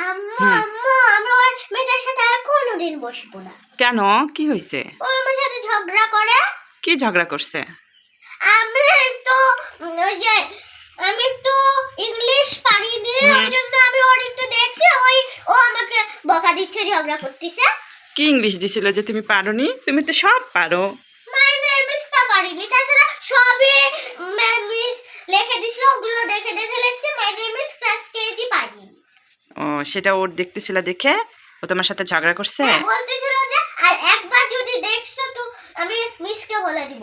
আম্মু আম্মু আমি ওর মেয়েটার সাথে আর কোনোদিন বসবো না। কেন? কি হয়েছে ও আমার সাথে ঝগড়া করে। কি ঝগড়া করছে? আমি তো ওই যে আমি তো ইংলিশ পারিনি হুম। ওই জন্য আমি ওর একটু দেখছি ওই ও আমাকে বকা দিচ্ছে ঝগড়া করতেছে। কি ইংলিশ দিছিল যে তুমি পারোনি? তুমি তো সব পারো। মাই নেম ইজ পারিনি তাছাড়া সবই মিস লিখে দিছিল ওগুলো দেখে দেখে লিখছি my name is class KG পারিনি ও সেটা ওর দেখতেছিল দেখে ও তোমার সাথে ঝগড়া করছে? বলতেছিল যে আর একবার যদি দেখছ তো আমি মিসকে বলে দিব।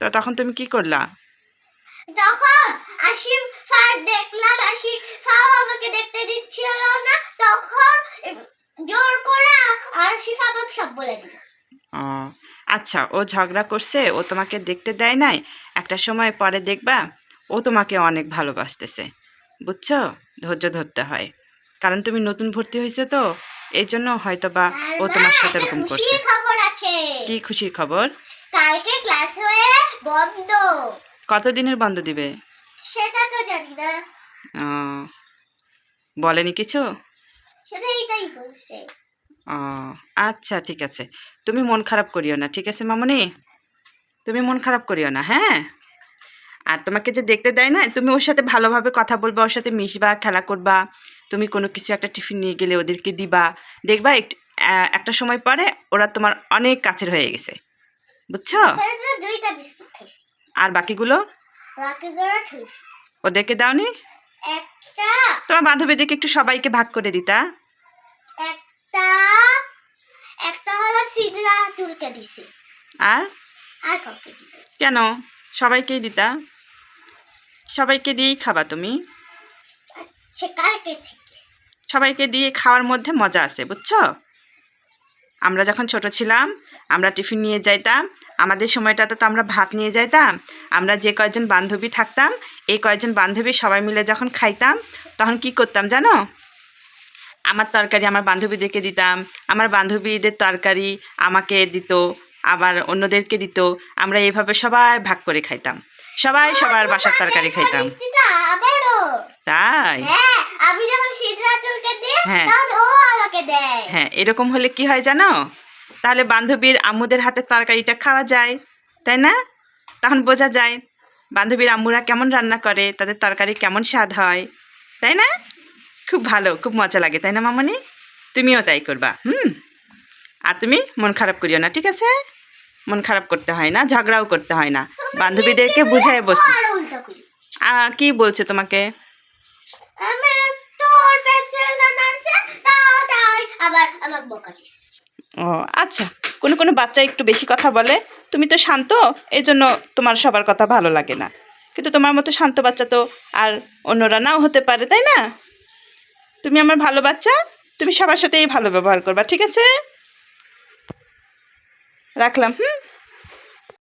তো তখন তুমি কি করলা? তখন আশিফ ফার দেখলাম আশিফ ফাও আমাকে দেখতে দিচ্ছিল না। তখন জোর করে আশিফ আমাকে সব বলে দিল। ও আচ্ছা ও ঝগড়া করছে ও তোমাকে দেখতে দেয় নাই। একটা সময় পরে দেখবা ও তোমাকে অনেক ভালোবাসতেছে। বুঝছ? ধৈর্য ধরতে হয়। কারণ তুমি নতুন ভর্তি হয়েছে তো এই জন্য হয়তো বা ও তোমার সাথে এরকম করছে। কি খুশির খবর? কালকে ক্লাস হয়ে বন্ধ। কতদিনের বন্ধ দিবে? সেটা তো জানি না। বলেনি কিছু? সেটা এইটাই বলছে। ও আচ্ছা ঠিক আছে। তুমি মন খারাপ করিও না ঠিক আছে মামনি? তুমি মন খারাপ করিও না হ্যাঁ? আর তোমাকে যে দেখতে দেয় না তুমি ওর সাথে ভালোভাবে কথা বলবা ওর সাথে মিশবা খেলা করবা তুমি কোনো কিছু একটা টিফিন নিয়ে গেলে ওদেরকে দিবা। দেখবা একটা সময় পরে ওরা তোমার অনেক কাছের হয়ে গেছে। বুঝছ? আর বাকিগুলো? ওদেরকে দাওনি? তোমার বান্ধবীদেরকে একটু সবাইকে ভাগ করে দিতা। একটা একটা হলো সিদরা তুলকে দিছি। আর? আর কাউকে দিতে কেন? সবাইকেই দিতা? সবাইকে দিয়েই খাবা তুমি। থেকে। সবাইকে দিয়ে খাওয়ার মধ্যে মজা আছে বুঝছ? আমরা যখন ছোট ছিলাম আমরা টিফিন নিয়ে যাইতাম আমাদের সময়টাতে তো আমরা ভাত নিয়ে যাইতাম আমরা যে কয়জন বান্ধবী থাকতাম এই কয়েকজন বান্ধবী সবাই মিলে যখন খাইতাম তখন কি করতাম জানো? আমার তরকারি আমার বান্ধবীদেরকে দিতাম আমার বান্ধবীদের তরকারি আমাকে দিত আবার অন্যদেরকে দিত আমরা এভাবে সবাই ভাগ করে খাইতাম। সবাই সবার বাসার তরকারি খাইতাম। তাই? হ্যাঁ আমি যখন হ্যাঁ। হ্যাঁ এরকম হলে কি হয় জানো? তাহলে বান্ধবীর আম্মুদের হাতে তরকারিটা খাওয়া যায় তাই না? তখন বোঝা যায় বান্ধবীর আম্মুরা কেমন রান্না করে তাদের তরকারি কেমন স্বাদ হয় তাই না? খুব ভালো খুব মজা লাগে তাই না মামনি? তুমিও তাই করবা হুম? আর তুমি মন খারাপ করিও না ঠিক আছে? মন খারাপ করতে হয় না ঝগড়াও করতে হয় না। বান্ধবীদেরকে বুঝায় বসতে। কি? বলছে তোমাকে? ও আচ্ছা কোনো কোনো বাচ্চা একটু বেশি কথা বলে। তুমি তো শান্ত এই জন্য তোমার সবার কথা ভালো লাগে না। কিন্তু তোমার মতো শান্ত বাচ্চা তো আর অন্যরা নাও হতে পারে তাই না? তুমি আমার ভালো বাচ্চা তুমি সবার সাথেই ভালো ব্যবহার করবা ঠিক আছে? রাখলাম হুম?